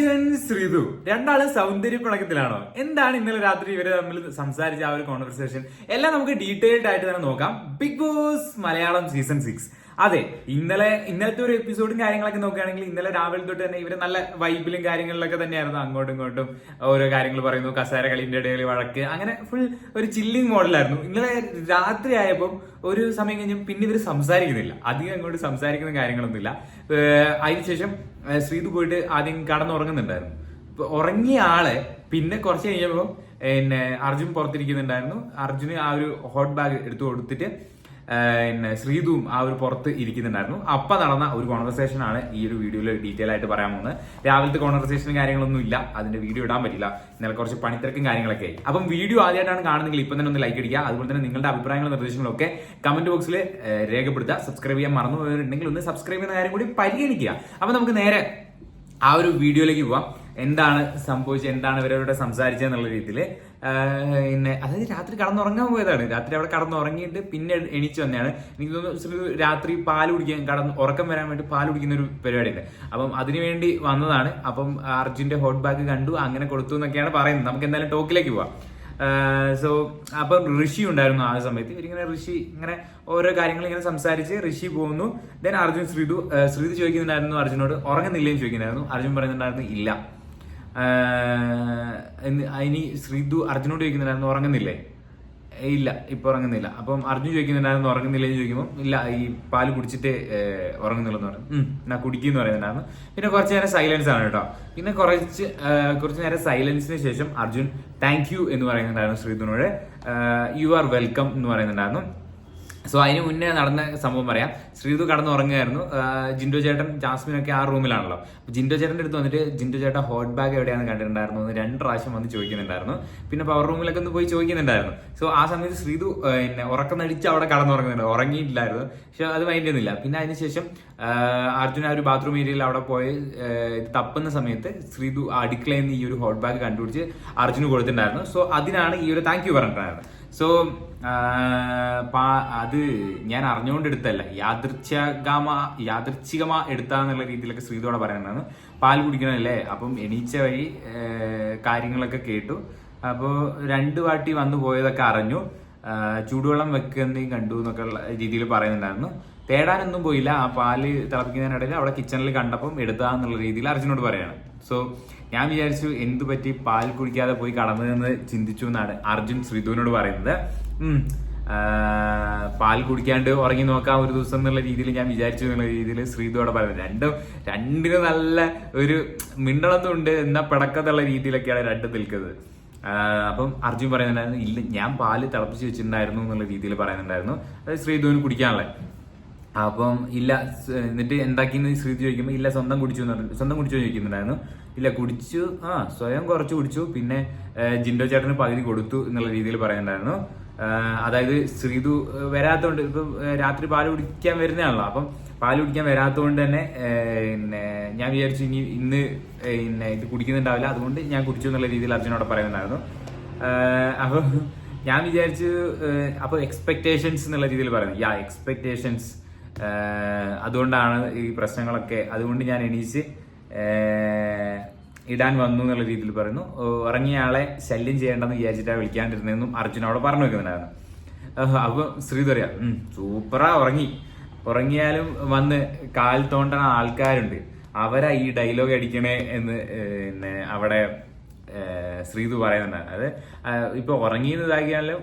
അർജുൻ ശ്രീതു. രണ്ടാളും സൗന്ദര്യ പിണക്കത്തിലാണോ എന്താണ് ഇന്നലെ രാത്രി ഇവരെ തമ്മിൽ സംസാരിച്ച ആ ഒരു കോൺവെർസേഷൻ എല്ലാം നമുക്ക് ഡീറ്റെയിൽഡ് ആയിട്ട് തന്നെ നോക്കാം. Bigg Boss Malayalam season six അതെ ഇന്നലെ ഇന്നലത്തെ ഒരു എപ്പിസോഡും കാര്യങ്ങളൊക്കെ നോക്കുകയാണെങ്കിൽ ഇന്നലെ രാവിലെ തൊട്ട് തന്നെ ഇവർ നല്ല വൈബിലും കാര്യങ്ങളിലൊക്കെ തന്നെയായിരുന്നു. അങ്ങോട്ടും ഇങ്ങോട്ടും ഓരോ കാര്യങ്ങൾ പറയുന്നു. കസേര കളിന്റെ ഇടയിൽ വഴക്ക്. അങ്ങനെ ഫുൾ ഒരു ചില്ലിങ് മോഡലായിരുന്നു. ഇന്നലെ രാത്രി ആയപ്പോൾ ഒരു സമയം കഴിഞ്ഞ് പിന്നെ ഇവർ സംസാരിക്കുന്നില്ല. അധികം അങ്ങോട്ട് സംസാരിക്കുന്ന കാര്യങ്ങളൊന്നുമില്ല. അതിനുശേഷം ശ്രീതു പോയിട്ട് ആദ്യം കടന്നുറങ്ങുന്നുണ്ടായിരുന്നു. ഉറങ്ങിയ ആളെ പിന്നെ കുറച്ച് കഴിഞ്ഞപ്പോൾ പിന്നെ അർജുൻ പുറത്തിരിക്കുന്നുണ്ടായിരുന്നു. അർജുന് ആ ഒരു ഹോട്ട് ബാഗ് എടുത്തു കൊടുത്തിട്ട് പിന്നെ ശ്രീതുവും ആ ഒരു പുറത്ത് ഇരിക്കുന്നുണ്ടായിരുന്നു. അപ്പൊ നടന്ന ഒരു കോൺവെർസേഷൻ ആണ് ഈ ഒരു വീഡിയോയിൽ ഡീറ്റെയിൽ ആയിട്ട് പറയാൻ പോകുന്നത്. രാവിലത്തെ കോൺവെർസേഷനും കാര്യങ്ങളൊന്നും ഇല്ല. അതിന്റെ വീഡിയോ ഇടാൻ പറ്റില്ല. ഇന്നലെ കുറച്ച് പണിത്തിരക്കും കാര്യങ്ങളൊക്കെ ആയി. അപ്പം വീഡിയോ ആദ്യമായിട്ടാണ് കാണുന്നെങ്കിൽ ഇപ്പം തന്നെ ഒന്ന് ലൈക്ക് അടിക്കുക. അതുപോലെ തന്നെ നിങ്ങളുടെ അഭിപ്രായങ്ങളും നിർദ്ദേശങ്ങളും ഒക്കെ കമന്റ് ബോക്സിൽ രേഖപ്പെടുത്തുക. സബ്സ്ക്രൈബ് ചെയ്യാൻ മറന്നു പോയിട്ടുണ്ടെങ്കിൽ ഒന്ന് സബ്സ്ക്രൈബ് ചെയ്യുന്ന കാര്യം കൂടി പരിഗണിക്കുക. അപ്പൊ നമുക്ക് നേരെ ആ ഒരു വീഡിയോയിലേക്ക് പോവാം. എന്താണ് സംഭവിച്ചത്? എന്താണ് ഇവരവരുടെ സംസാരിച്ചത് എന്നുള്ള രീതിയിൽ പിന്നെ അതായത് രാത്രി കടന്നുറങ്ങാൻ പോയതാണ്. രാത്രി അവിടെ കടന്നുറങ്ങിയിട്ട് പിന്നെ എണീച്ച് വന്നതാണ്. എനിക്ക് തോന്നുന്നു രാത്രി പാൽ കുടിക്കാൻ കടന്ന് ഉറക്കം വരാൻ വേണ്ടി പാൽ കുടിക്കുന്ന ഒരു പരിപാടിയുണ്ട് അപ്പം അതിനുവേണ്ടി വന്നതാണ്. അപ്പം അർജുന്റെ ഹോട്ട് ബാഗ് കണ്ടു അങ്ങനെ കൊടുത്തു എന്നൊക്കെയാണ് പറയുന്നത്. നമുക്ക് എന്തായാലും ടോക്കിലേക്ക് പോവാം. സോ അപ്പം ഋഷി ഉണ്ടായിരുന്നു ആ സമയത്ത്. ഇവരിങ്ങനെ ഋഷി ഇങ്ങനെ ഓരോ കാര്യങ്ങൾ ഇങ്ങനെ സംസാരിച്ച് ഋഷി പോകുന്നു. ദെൻ അർജുൻ ശ്രീതു ശ്രീതു ചോദിക്കുന്നുണ്ടായിരുന്നു അർജുനോട് ഉറങ്ങുന്നില്ലേന്ന് ചോദിക്കുന്നുണ്ടായിരുന്നു. അർജുൻ പറയുന്നുണ്ടായിരുന്നു ഇല്ല. ഇനി ശ്രീതു അർജുനോട് ചോദിക്കുന്നുണ്ടായിരുന്നു ഉറങ്ങുന്നില്ലേ? ഇല്ല ഇപ്പൊ ഉറങ്ങുന്നില്ല. അപ്പം അർജുൻ ചോദിക്കുന്നുണ്ടായിരുന്നു ഉറങ്ങുന്നില്ല എന്ന് ചോദിക്കുമ്പോൾ ഇല്ല ഈ പാൽ കുടിച്ചിട്ട് ഏഹ്, ഉറങ്ങുന്നുള്ളൂ എന്ന് പറഞ്ഞു എന്നാ കുടിക്കുന്നു പറയുന്നുണ്ടായിരുന്നു. പിന്നെ കുറച്ച് നേരം സൈലൻസ് ആണ് കേട്ടോ. പിന്നെ കുറച്ച് കുറച്ച് നേരം സൈലൻസിന് ശേഷം അർജുൻ താങ്ക് യു എന്ന് പറയുന്നുണ്ടായിരുന്നു ശ്രീധുനോട് യു ആർ വെൽക്കം എന്ന് പറയുന്നുണ്ടായിരുന്നു. സോ അതിന് മുന്നേ നടന്ന സംഭവം പറയാം. ശ്രീതു കടന്നുറങ്ങുകയായിരുന്നു. ജിൻഡോ ചേട്ടൻ ജാസ്മിൻ ഒക്കെ ആ റൂമിലാണല്ലോ. ജിൻഡോ ചേട്ടന്റെ അടുത്ത് വന്നിട്ട് ജിൻഡോ ചേട്ടൻ ഹോട്ട് ബാഗ് എവിടെയാണ് കണ്ടിട്ടുണ്ടായിരുന്നു. എന്ന് രണ്ട് പ്രാവശ്യം വന്ന് ചോദിക്കുന്നുണ്ടായിരുന്നു. പിന്നെ പവർ റൂമിലൊക്കെ ഒന്ന് പോയി ചോദിക്കുന്നുണ്ടായിരുന്നു. സോ ആ സമയത്ത് ശ്രീതു പിന്നെ ഉറക്കം നടിച്ച് അവിടെ കടന്നുറങ്ങുന്നുണ്ട്. ഉറങ്ങിയിട്ടില്ലായിരുന്നു. പക്ഷെ അത് മൈൻഡ് ചെയ്യുന്നില്ല. പിന്നെ അതിനുശേഷം അർജുന ഒരു ബാത്റൂം ഏരിയയിൽ അവിടെ പോയി തപ്പുന്ന സമയത്ത് ശ്രീതു അടുക്കളയിൽ നിന്ന് ഈ ഒരു ഹോട്ട് ബാഗ് കണ്ടുപിടിച്ച് അർജുന് കൊടുത്തിട്ടുണ്ടായിരുന്നു. സോ അതിനാണ് ഈ ഒരു താങ്ക് യു പറഞ്ഞിട്ടുണ്ടായിരുന്നത്. സോ അത് ഞാൻ അറിഞ്ഞുകൊണ്ട് എടുത്തല്ല യാദൃച്ഛികമ യാദൃച്ഛികമ എടുത്താന്നുള്ള രീതിയിലൊക്കെ ശ്രീതോടെ പറയാനാണ് പാൽ കുടിക്കണമല്ലേ? അപ്പം എണീച്ച വഴി കാര്യങ്ങളൊക്കെ കേട്ടു. അപ്പോൾ രണ്ട് വാട്ടി വന്നു പോയതൊക്കെ അറിഞ്ഞു. ചൂടുവെള്ളം വെക്കുന്നതും കണ്ടു എന്നൊക്കെ ഉള്ള രീതിയിൽ പറയുന്നുണ്ടായിരുന്നു. തേടാനൊന്നും പോയില്ല. ആ പാൽ തിളപ്പിക്കുന്നതിനിടയിൽ അവിടെ കിച്ചണിൽ കണ്ടപ്പം എടുത്താന്നുള്ള രീതിയിൽ അർജുനോട് പറയാണ്. സോ ഞാൻ വിചാരിച്ചു എന്തു പറ്റി പാൽ കുടിക്കാതെ പോയി കടന്നതെന്ന് ചിന്തിച്ചു എന്നാണ് അർജുൻ ശ്രീധുവിനോട് പറയുന്നത്. പാൽ കുടിക്കാണ്ട് ഉറങ്ങി നോക്കാം ഒരു ദിവസം എന്നുള്ള രീതിയിൽ ഞാൻ വിചാരിച്ചു എന്നുള്ള രീതിയിൽ ശ്രീധുവോടെ പറയുന്നത്. രണ്ടും രണ്ടിന് നല്ല ഒരു മിണ്ടളത്തുണ്ട് എന്നാ പിടക്കത്തുള്ള രീതിയിലൊക്കെയാണ് രണ്ട് നിൽക്കുന്നത്. അപ്പം അർജുൻ പറയുന്നുണ്ടായിരുന്നു ഇല്ല ഞാൻ പാൽ തിളപ്പിച്ച് വെച്ചിട്ടുണ്ടായിരുന്നു എന്നുള്ള രീതിയിൽ പറയുന്നുണ്ടായിരുന്നു. അത് ശ്രീധുവിന് കുടിക്കാനുള്ളത്. അപ്പം ഇല്ല എന്നിട്ട് എന്താക്കിന്ന് ശ്രീതി ചോദിക്കുമ്പോൾ ഇല്ല സ്വന്തം കുടിച്ചു എന്ന് സ്വന്തം കുടിച്ചു ചോദിക്കുന്നുണ്ടായിരുന്നു. ഇല്ല കുടിച്ചു ആ സ്വയം കുറച്ച് കുടിച്ചു. പിന്നെ ജിൻഡോ ചേട്ടന് പകുതി കൊടുത്തു എന്നുള്ള രീതിയിൽ പറയുന്നുണ്ടായിരുന്നു അതായത് ശ്രീതു വരാത്തോണ്ട് ഇപ്പം രാത്രി പാൽ കുടിക്കാൻ വരുന്നതാണല്ലോ. അപ്പം പാൽ കുടിക്കാൻ വരാത്തതുകൊണ്ട് തന്നെ പിന്നെ ഞാൻ വിചാരിച്ചു ഇനി ഇന്ന് പിന്നെ ഇത് കുടിക്കുന്നുണ്ടാവില്ല. അതുകൊണ്ട് ഞാൻ കുടിച്ചു എന്നുള്ള രീതിയിൽ അർജുനോട് പറയുന്നുണ്ടായിരുന്നു. അപ്പം ഞാൻ വിചാരിച്ചു അപ്പോൾ അപ്പൊ എക്സ്പെക്ടേഷൻസ് എന്നുള്ള രീതിയിൽ പറയുന്നു. യാ എക്സ്പെക്ടേഷൻസ് അതുകൊണ്ടാണ് ഈ പ്രശ്നങ്ങളൊക്കെ അതുകൊണ്ട് ഞാൻ എണീച്ച് ഇടാൻ വന്നു എന്നുള്ള രീതിയിൽ പറയുന്നു. ഉറങ്ങിയ ആളെ ശല്യം ചെയ്യേണ്ടെന്ന് വിചാരിച്ചിട്ടാണ് വിളിക്കാണ്ടിരുന്നതെന്നും അർജുൻ അവിടെ പറഞ്ഞു വെക്കുന്നുണ്ടായിരുന്നു. അപ്പോൾ അപ്പൊ ശ്രീധർ സൂപ്പറാ ഉറങ്ങി. ഉറങ്ങിയാലും വന്ന് കാൽ തോണ്ടണ ആൾക്കാരുണ്ട്. അവരാ ഈ ഡയലോഗ് അടിക്കണേ എന്ന് പിന്നെ അവിടെ ശ്രീതു പറയുന്നുണ്ട്. അത് ഇപ്പൊ ഉറങ്ങിയതാക്കിയാലും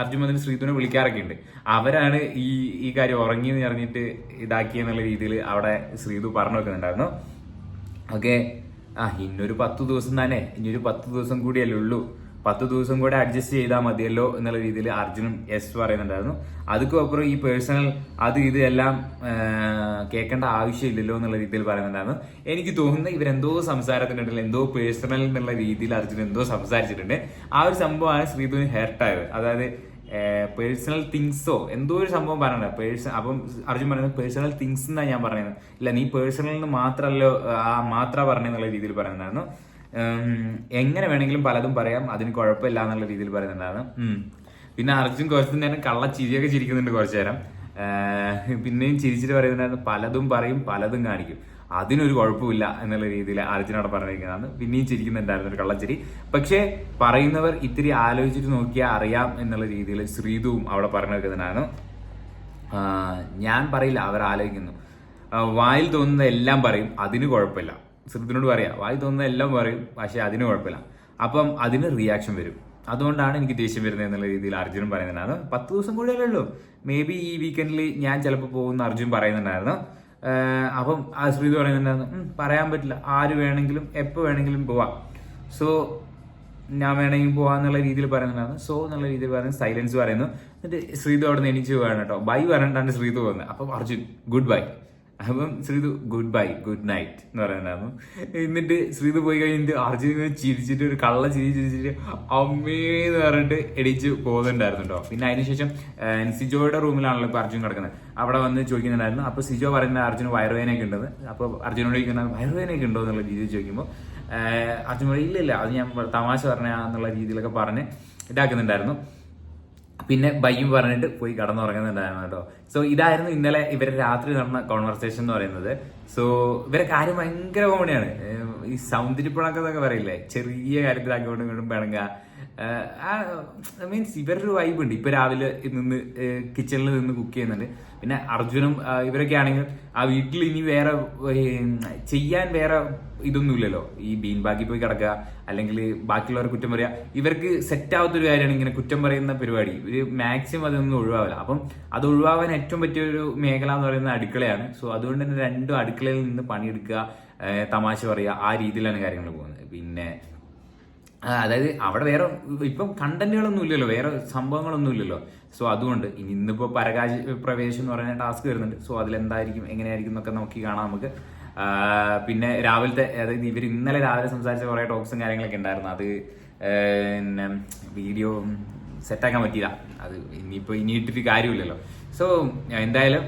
അർജുൻ മതിന് ശ്രീതുവിനെ വിളിക്കാറൊക്കെ ഉണ്ട് അവരാണ് ഈ ഈ കാര്യം ഉറങ്ങിയെന്ന് പറഞ്ഞിട്ട് ഇതാക്കിയെന്നുള്ള രീതിയിൽ അവിടെ ശ്രീതു പറഞ്ഞു വെക്കുന്നുണ്ടായിരുന്നു. ഓക്കെ. ആ ഇന്നൊരു പത്ത് ദിവസം തന്നെ. ഇനിയൊരു പത്ത് ദിവസം കൂടിയല്ലേ ഉള്ളൂ. പത്ത് ദിവസം കൂടെ അഡ്ജസ്റ്റ് ചെയ്താൽ മതിയല്ലോ എന്നുള്ള രീതിയിൽ അർജുനും യെസ് പറയുന്നുണ്ടായിരുന്നു. അതുക്കും അപ്പുറം ഈ പേഴ്സണൽ അത് ഇത് എല്ലാം കേൾക്കേണ്ട ആവശ്യമില്ലല്ലോ എന്നുള്ള രീതിയിൽ പറയുന്നുണ്ടായിരുന്നു. എനിക്ക് തോന്നുന്നത് ഇവരെന്തോ സംസാരത്തിനിടയിൽ എന്തോ പേഴ്സണൽ എന്നുള്ള രീതിയിൽ അർജുൻ എന്തോ സംസാരിച്ചിട്ടുണ്ട്. ആ ഒരു സംഭവമാണ് ശ്രീധുവിന് ഹെർട്ടായത് അതായത് പേഴ്സണൽ തിങ്സോ എന്തോ ഒരു സംഭവം പറയണ്ട പേഴ്സൺ അപ്പം അർജുൻ പറയുന്നത് പേഴ്സണൽ തിങ്സ് എന്നാണ് ഞാൻ പറയുന്നത്. ഇല്ല നീ പേഴ്സണൽ മാത്രമല്ലോ ആ മാത്ര പറഞ്ഞെന്നുള്ള രീതിയിൽ പറയുന്നുണ്ടായിരുന്നു. എങ്ങനെ വേണമെങ്കിലും പലതും പറയാം. അതിന് കുഴപ്പമില്ല എന്നുള്ള രീതിയിൽ പറയുന്നുണ്ടായിരുന്നു. പിന്നെ അർജുൻ കുറച്ച് നേരം കള്ള ചിരിയൊക്കെ ചിരിക്കുന്നുണ്ട് കുറച്ചു നേരം. പിന്നെയും ചിരിച്ചിട്ട് പറയുന്നുണ്ടായിരുന്നു പലതും പറയും പലതും കാണിക്കും. അതിനൊരു കുഴപ്പമില്ല എന്നുള്ള രീതിയിൽ അർജുൻ അവിടെ പറഞ്ഞിരിക്കുന്നതാണ്. പിന്നെയും ചിരിക്കുന്നുണ്ടായിരുന്നു ഒരു കള്ളച്ചിരി പക്ഷേ പറയുന്നവർ ഇത്തിരി ആലോചിച്ചിട്ട് നോക്കിയാൽ അറിയാം എന്നുള്ള രീതിയിൽ ശ്രീതുവും അവിടെ പറഞ്ഞു വെക്കുന്നതാണ് ഞാൻ പറയില്ല അവർ ആലോചിക്കുന്നു. വായിൽ തോന്നുന്ന എല്ലാം പറയും അതിന് കുഴപ്പമില്ല. ശ്രുതിനോട് പറയാം വായി തോന്നുന്ന എല്ലാം പറയും പക്ഷേ അതിന് കുഴപ്പമില്ല. അപ്പം അതിന് റിയാക്ഷൻ വരും. അതുകൊണ്ടാണ് എനിക്ക് ദേഷ്യം വരുന്നത് എന്നുള്ള രീതിയിൽ അർജുൻ പറയുന്നുണ്ടായിരുന്നു. പത്ത് ദിവസം കൂടിയല്ലേ ഉള്ളൂ. മേ ബി ഈ വീക്കെൻഡിൽ ഞാൻ ചിലപ്പോൾ പോകുന്ന അർജുൻ പറയുന്നുണ്ടായിരുന്നു. അപ്പം ആ ശ്രീതു പറയുന്നുണ്ടായിരുന്നു പറയാൻ പറ്റില്ല. ആര് വേണമെങ്കിലും എപ്പോൾ വേണമെങ്കിലും പോവാം. സോ ഞാൻ വേണമെങ്കിൽ പോവാന്നുള്ള രീതിയിൽ പറയുന്നുണ്ടായിരുന്നു. സോ എന്നുള്ള രീതിയിൽ പറയുന്നത് സൈലൻസ് പറയുന്നു. എന്നിട്ട് ശ്രീതു അവിടെ നിന്ന് എണീച്ച് പോവാണ് കേട്ടോ. ബൈ പറഞ്ഞിട്ടാണ് ശ്രീതു പോകുന്നത്. അപ്പം അർജുൻ ഗുഡ് ബൈ അപ്പം Sreethu good bye good night എന്ന് പറയുന്നുണ്ടായിരുന്നു എന്നിട്ട് ശ്രീതു പോയി കഴിഞ്ഞിട്ട് അർജുൻ ഇങ്ങനെ ചിരിച്ചിട്ട് ഒരു കള്ള ചിരി ചിരിച്ചിട്ട് അമ്മേ എന്ന് പറഞ്ഞിട്ട് എടിച്ച് പോകുന്നുണ്ടായിരുന്നു കേട്ടോ പിന്നെ അതിനുശേഷം സിജോയുടെ റൂമിലാണല്ലോ ഇപ്പോൾ അർജുൻ കിടക്കുന്നത്. അവിടെ വന്ന് ചോദിക്കുന്നുണ്ടായിരുന്നു. അപ്പോൾ സിജോ പറയുന്ന അർജുന് വയറുവേദനയൊക്കെ ഉണ്ടെന്ന് അപ്പോൾ അർജുനോട് ചോദിക്കുന്നത് വയറുവേദനയൊക്കെ ഉണ്ടോ? എന്നുള്ള രീതിയിൽ ചോദിക്കുമ്പോൾ അർജുൻ പറയും ഇല്ല ഇല്ല അത് ഞാൻ തമാശ പറഞ്ഞ എന്നുള്ള രീതിയിലൊക്കെ പറഞ്ഞ് ഇതാക്കുന്നുണ്ടായിരുന്നു. പിന്നെ ബയ്യും പറഞ്ഞിട്ട് പോയി കടന്നുറങ്ങുന്നുണ്ടായിരുന്നു കേട്ടോ. സോ ഇതായിരുന്നു ഇന്നലെ ഇവരെ രാത്രി നടന്ന കോൺവെർസേഷൻ എന്ന് പറയുന്നത്. സോ ഇവരെ കാര്യം ഭയങ്കര കോമഡിയാണ് ഈ സൗന്ദര്യപ്പണക്കെന്നൊക്കെ പറയില്ലേ? ചെറിയ കാര്യത്തിൽ അങ്ങോട്ടും ഇങ്ങോട്ടും പിണങ്ങുക. മീൻസ് ഇവരൊരു വൈബ് ഉണ്ട്. ഇപ്പൊ രാവിലെ നിന്ന് കിച്ചണിൽ നിന്ന് കുക്ക് ചെയ്യുന്നുണ്ട്. പിന്നെ അർജുനും ഇവരൊക്കെ ആണെങ്കിൽ ആ വീട്ടിൽ ഇനി വേറെ ചെയ്യാൻ വേറെ ഇതൊന്നുമില്ലല്ലോ. ഈ ബീൻ ബാക്കി പോയി കിടക്കുക അല്ലെങ്കിൽ ബാക്കിയുള്ളവർ കുറ്റം പറയുക ഇവർക്ക് സെറ്റ് ആവാത്തൊരു കാര്യമാണ് ഇങ്ങനെ കുറ്റം പറയുന്ന പരിപാടി. ഇവർ മാക്സിമം അതൊന്നും ഒഴിവാവില്ല. അപ്പം അത് ഒഴിവാവാൻ ഏറ്റവും പറ്റിയ ഒരു മേഖല എന്ന് പറയുന്നത് അടുക്കളയാണ്. സോ അതുകൊണ്ട് തന്നെ രണ്ടും അടുക്കളയിൽ നിന്ന് പണിയെടുക്കുക തമാശ പറയുക ആ രീതിയിലാണ് കാര്യങ്ങൾ പോകുന്നത്. പിന്നെ അതായത് അവിടെ വേറെ ഇപ്പം കണ്ടന്റുകളൊന്നും ഇല്ലല്ലോ വേറെ സംഭവങ്ങളൊന്നും ഇല്ലല്ലോ. സോ അതുകൊണ്ട് ഇനി ഇന്നിപ്പോ പരകാശ പ്രവേശം എന്ന് പറയുന്ന ടാസ്ക് വരുന്നുണ്ട്. സോ അതിലെന്തായിരിക്കും എങ്ങനെയായിരിക്കും എന്നൊക്കെ നോക്കി കാണാം നമുക്ക്. പിന്നെ രാവിലത്തെ അതായത് ഇവർ ഇന്നലെ രാവിലെ സംസാരിച്ച കുറേ ടോക്സും കാര്യങ്ങളൊക്കെ ഉണ്ടായിരുന്നു. അത് പിന്നെ വീഡിയോ സെറ്റാക്കാൻ പറ്റിയില്ല. അത് ഇനിയിപ്പോൾ ഇനി ഇട്ടിട്ട് കാര്യമില്ലല്ലോ. സോ എന്തായാലും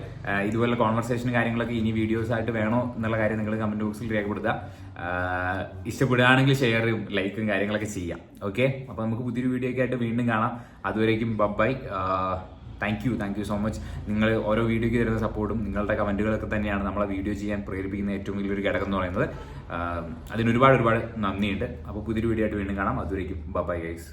ഇതുപോലെ കോൺവെർസേഷനും കാര്യങ്ങളൊക്കെ ഇനി വീഡിയോസ് ആയിട്ട് വേണോ എന്നുള്ള കാര്യം നിങ്ങൾ കമന്റ് ബോക്സിൽ രേഖപ്പെടുത്തുക. ഇഷ്ടപ്പെടുകയാണെങ്കിൽ ഷെയറും ലൈക്കും കാര്യങ്ങളൊക്കെ ചെയ്യാം. ഓക്കെ അപ്പോൾ നമുക്ക് പുതിയൊരു വീഡിയോ ഒക്കെ ആയിട്ട് വീണ്ടും കാണാം. അതുവരേക്കും bye thank you thank you so much നിങ്ങൾ ഓരോ വീഡിയോയ്ക്ക് തരുന്ന സപ്പോർട്ടും നിങ്ങളുടെ കമന്റുകളൊക്കെ തന്നെയാണ് നമ്മളെ വീഡിയോ ചെയ്യാൻ പ്രേരിപ്പിക്കുന്ന ഏറ്റവും വലിയൊരു ഘടകം എന്ന് പറയുന്നത്. അതിനൊരുപാട് അതിന് ഒരുപാട് ഒരുപാട് നന്ദിയുണ്ട്. അപ്പോൾ പുതിയൊരു വീഡിയോ ആയിട്ട് വീണ്ടും കാണാം. അതുവരേക്കും ബൈ ഗൈസ്